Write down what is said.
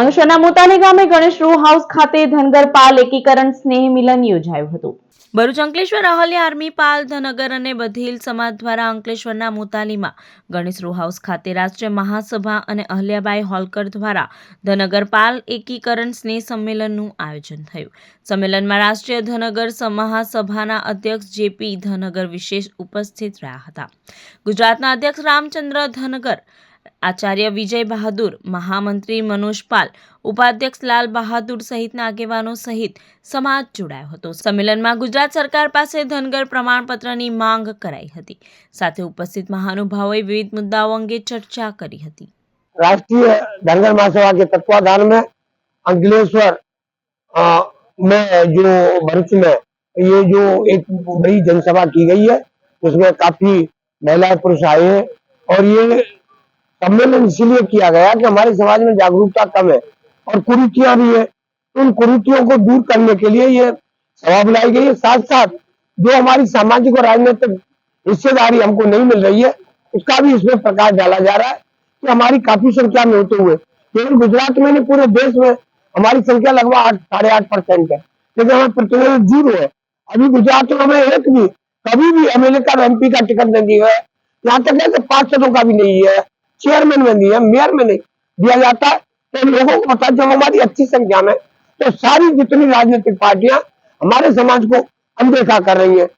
અંશના મોતાલી ગામે ગણેશ રૂ હાઉસ ખાતે ધનગર પાલ એકીકરણ સ્નેહ મિલન યોજાયું હતું. ભરૂચ અંકલેશ્વર અહલ્યા આર્મી પાલ, ધનગર અને બધીલ સમાજ દ્વારા અંકલેશ્વરના મોતાલીમાં ગણેશ રૂ હાઉસ ખાતે રાષ્ટ્રીય મહાસભા અને અહલ્યાબાઈ હોલકર દ્વારા ધનગર પાલ એકીકરણ સ્નેહ સંમેલનનું આયોજન થયું. સંમેલનમાં રાષ્ટ્રીય ધનગર મહાસભાના અધ્યક્ષ જેપી ધનગર વિશેષ ઉપસ્થિત રહ્યા હતા. ગુજરાતના અધ્યક્ષ રામચંદ્ર ધનગર આચાર્ય વિજય બહાદુર મહામંત્રી મનોજ પાલ ઉપાધ્યક્ષ લાલ બહાદુર સહિતના આગેવાનો સહિત સમાજ જોડાયો હતો સંમેલનમાં ગુજરાત સરકાર પાસે ધનગર પ્રમાણપત્રની માંગ કરાઈ હતી સાથે ઉપસ્થિત મહાનુભાવોએ વિવિધ મુદ્દાઓ અંગે ચર્ચા કરી હતી राष्ट्रीय धनगर महासभा के तत्वाधान में अंकलेश्वर अ, में जो भरूच में ये जो एक बड़ी जनसभा की गई है उसमें काफी महिलाएं पुरुष आए हैं और ये सम्मेलन इसीलिए किया गया कि हमारे समाज में जागरूकता कम है और कुरीतियाँ भी है। उन कुरीतियों को दूर करने के लिए ये सभा बुलाई गई है। साथ साथ जो हमारी सामाजिक और राजनीतिक हिस्सेदारी हमको नहीं मिल रही है, उसका भी इसमें प्रकाश डाला जा रहा है कि हमारी काफ़ी संख्या में होते हुए केवल गुजरात में नहीं, पूरे देश में हमारी संख्या लगभग आठ, साढ़े आठ परसेंट है। लेकिन हमें प्रतिनिधि ज़ीरो है अभी गुजरात में हमें एक भी, कभी भी एमएलए का एमपी का टिकट नहीं दिया है। यहाँ तक है कि पार्षदों का भी नहीं है। चेयरमैन में नहीं है मेयर में नहीं दिया जाता है। तो लोगों को पता जब हमारी अच्छी संख्या में तो सारी जितनी राजनीतिक पार्टियाँ हमारे समाज को अनदेखा कर रही है।